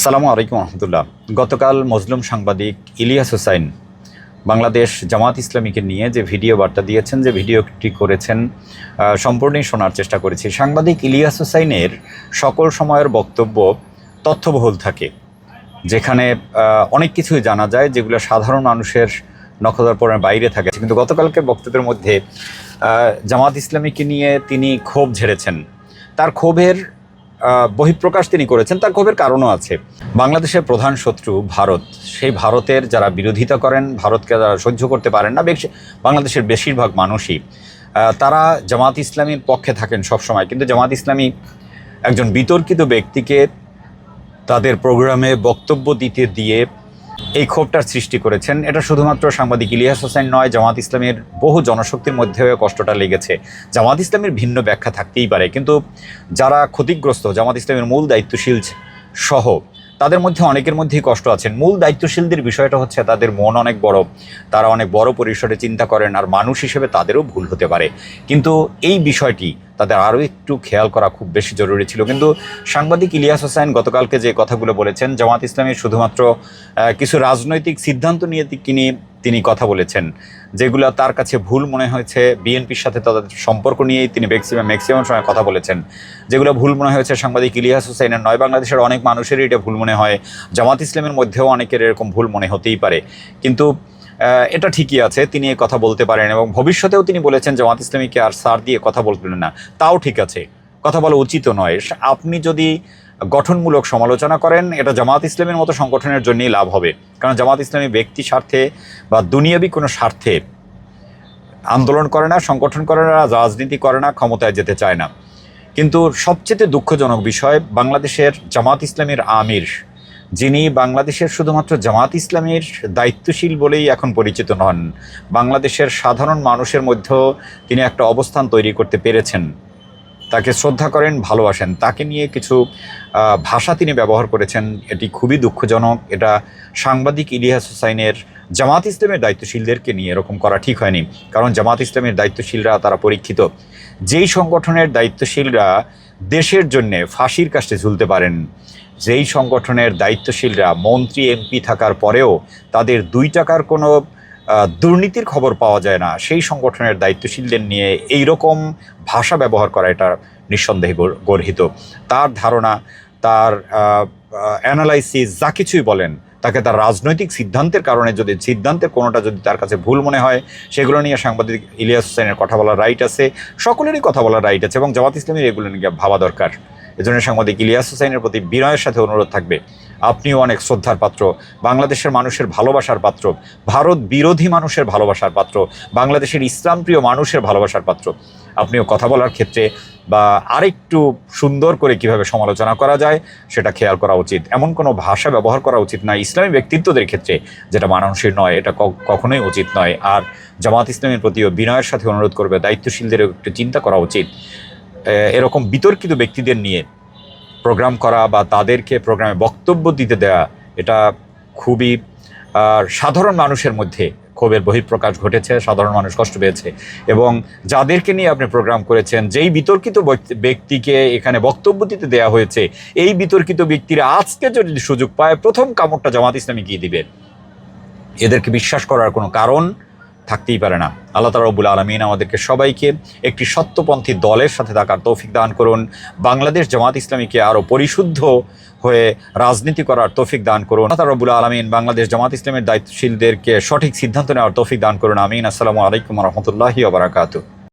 আসসালামু আলাইকুম রহমতুল্লাহ। গতকাল মজলুম সাংবাদিক ইলিয়াস হোসাইন বাংলাদেশ জামাত ইসলামীকে নিয়ে যে ভিডিও বার্তা দিয়েছেন, যে ভিডিওটি করেছেন সম্পূর্ণই শোনার চেষ্টা করেছি। সাংবাদিক ইলিয়াস হোসাইনের সকল সময়ের বক্তব্য তথ্যবহুল থাকে, যেখানে অনেক কিছুই জানা যায়, যেগুলো সাধারণ মানুষের নখদর্পণের বাইরে থাকে। কিন্তু গতকালকে বক্তব্যের মধ্যে জামাত ইসলামীকে নিয়ে তিনি ক্ষোভ ঝেড়েছেন। তার ক্ষোভের বহিঃপ্রকাশ তিনি করেছেন, তার ক্ষোভের কারণও আছে। বাংলাদেশের প্রধান শত্রু ভারত। সেই ভারতের যারা বিরোধিতা করেন, ভারতকে যারা সহ্য করতে পারেন না, বেশ বাংলাদেশের বেশিরভাগ মানুষই। তারা জামাত ইসলামীর পক্ষে থাকেন সবসময়, কিন্তু জামাত ইসলামী একজন বিতর্কিত ব্যক্তিকে তাদের প্রোগ্রামে বক্তব্য দিতে দিয়ে এই ক্ষোভটার সৃষ্টি করেছেন। এটা শুধুমাত্র সাংবাদিক ইলিয়াস হোসেন নয়, জামাত ইসলামের বহু জনশক্তির মধ্যেও কষ্টটা লেগেছে। জামাত ইসলামের ভিন্ন ব্যাখ্যা থাকতেই পারে, কিন্তু যারা ক্ষতিগ্রস্ত, জামাত ইসলামের মূল দায়িত্বশীল সহ, তাদের মধ্যে অনেকের মধ্যেই কষ্ট আছেন মূল দায়িত্বশীলদের বিষয়টা হচ্ছে তাদের মন অনেক বড়, তারা অনেক বড় পরিসরে চিন্তা করেন, আর মানুষ হিসেবে তাদেরও ভুল হতে পারে। কিন্তু এই বিষয়টি তাদের আরও একটু খেয়াল করা খুব বেশি জরুরি ছিল। কিন্তু সাংবাদিক ইলিয়াস হোসেন গতকালকে যে কথাগুলো বলেছেন জামাত ইসলামী শুধুমাত্র কিছু রাজনৈতিক সিদ্ধান্ত নিয়ে তিনি তিনি কথা বলেছেন, যেগুলো তার কাছে ভুল মনে হয়েছে। বিএনপির সাথে তাদের সম্পর্ক নিয়েই তিনি ম্যাক্সিমাম ম্যাক্সিমাম সময় কথা বলেছেন। যেগুলো ভুল মনে হয়েছে সাংবাদিক ইলিয়াস হোসেনের, নয় বাংলাদেশের অনেক মানুষেরই এটা ভুল মনে হয়। জামাত ইসলামের মধ্যেও অনেকের এরকম ভুল মনে হতেই পারে। কিন্তু এটা ঠিকই আছে, তিনি এ কথা বলতে পারেন এবং ভবিষ্যতেও তিনি বলেছেন জামাত ইসলামীকে আর সার দিয়ে কথা বলবেন না। তাও ঠিক আছে, কথা বলা উচিত নয়। আপনি যদি গঠনমূলক সমালোচনা করেন, এটা জামাত ইসলামের মতো সংগঠনের জন্যই লাভ হবে। কারণ জামাত ইসলামী ব্যক্তি স্বার্থে বা দুনিয়াবি কোনো স্বার্থে আন্দোলন করে না, সংগঠন করে না, রাজনীতি করে না, ক্ষমতায় যেতে চায় না। কিন্তু সবচেয়ে দুঃখজনক বিষয় বাংলাদেশের জামাত ইসলামের আমির যিনি বাংলাদেশের শুধুমাত্র জামাত ইসলামের দায়িত্বশীল বলেই এখন পরিচিত নন। বাংলাদেশের সাধারণ মানুষের মধ্যেও তিনি একটা অবস্থান তৈরি করতে পেরেছেন। তাকে শ্রদ্ধা করেন, ভালোবাসেন। তাকে নিয়ে কিছু ভাষা তিনি ব্যবহার করেছেন। এটি খুবই দুঃখজনক। এটা সাংবাদিক ইলিয়াস হোসাইনের জামাত ইসলামের দায়িত্বশীলদেরকে নিয়ে এরকম করা ঠিক হয়নি। কারণ জামাত ইসলামের দায়িত্বশীলরা তারা পরীক্ষিত। যেই সংগঠনের দায়িত্বশীলরা দেশের জন্যে ফাঁসির কাছে ঝুলতে পারেন। যেই সংগঠনের দায়িত্বশীলরা মন্ত্রী, এমপি থাকার পরেও তাদের দুই টাকার কোনো দুর্নীতির খবর পাওয়া যায় না, সেই সংগঠনের দায়িত্বশীলদের নিয়ে এই রকম ভাষা ব্যবহার করা এটা নিঃসন্দেহে গর্হিত। তার ধারণা, তার অ্যানালাইসিস, যা কিছুই বলেন তাকে তার রাজনৈতিক সিদ্ধান্তের কারণে যদি সিদ্ধান্তের কোনোটা যদি তার কাছে ভুল মনে হয়, সেগুলো নিয়ে সাংবাদিক ইলিয়াস হোসেনের কথা বলার রাইট আছে, সকলেরই কথা বলার রাইট আছে এবং জামাত ইসলামের এগুলো নিয়ে ভাবা দরকার। এজন্য সাংবাদিক ইলিয়াস হোসেনের প্রতি বিনয়ের সাথে অনুরোধ থাকবে। আপনিও অনেক শ্রদ্ধার পাত্র। বাংলাদেশের মানুষের ভালোবাসার পাত্র। ভারত বিরোধী মানুষের ভালোবাসার পাত্র। বাংলাদেশের ইসলাম প্রিয় মানুষের ভালোবাসার পাত্র। আপনিও কথা বলার ক্ষেত্রে বা আরেকটু সুন্দর করে কীভাবে সমালোচনা করা যায়, সেটা খেয়াল করা উচিত। এমন কোনো ভাষা ব্যবহার করা উচিত নয় ইসলামী ব্যক্তিত্বদের ক্ষেত্রে, যেটা মানানসীর নয়, এটা কখনোই উচিত নয়। আর জামাত ইসলামের প্রতিও বিনয়ের সাথে অনুরোধ করবে দায়িত্বশীলদের একটু চিন্তা করা উচিত। এরকম বিতর্কিত ব্যক্তিদের নিয়ে প্রোগ্রাম করা বা তাদেরকে প্রোগ্রামে বক্তব্য দিতে দেওয়া এটা খুবই সাধারণ মানুষের মধ্যে ক্ষোভের বহিঃপ্রকাশ ঘটেছে, সাধারণ মানুষ কষ্ট পেয়েছে। এবং যাদেরকে নিয়ে আপনি প্রোগ্রাম করেছেন, যেই বিতর্কিত ব্যক্তি- ব্যক্তিকে এখানে বক্তব্য দিতে দেওয়া হয়েছে, এই বিতর্কিত ব্যক্তিরা আজকে যদি সুযোগ পায়, প্রথম কামড়টা জামাত ইসলামী গিয়ে দিবে। এদেরকে বিশ্বাস করার কোনো কারণ থাকতেই পারে না। আল্লাহ তালা রবুল আলমিন আমাদেরকে সবাইকে একটি সত্যপন্থী দলের সাথে থাকার তৌফিক দান করুন। বাংলাদেশ জামাত ইসলামীকে আরও পরিশুদ্ধ হয়ে রাজনীতি করার তৌফিক দান করুন। আল্লাহ রবুল আলমিন বাংলাদেশ জামাত ইসলামের দায়িত্বশীলদেরকে সঠিক সিদ্ধান্ত নেওয়ার তৌফিক দান করুন। আমিন। আসসালামু আলাইকুম রহমতুল্লাহি ওবরাকাতু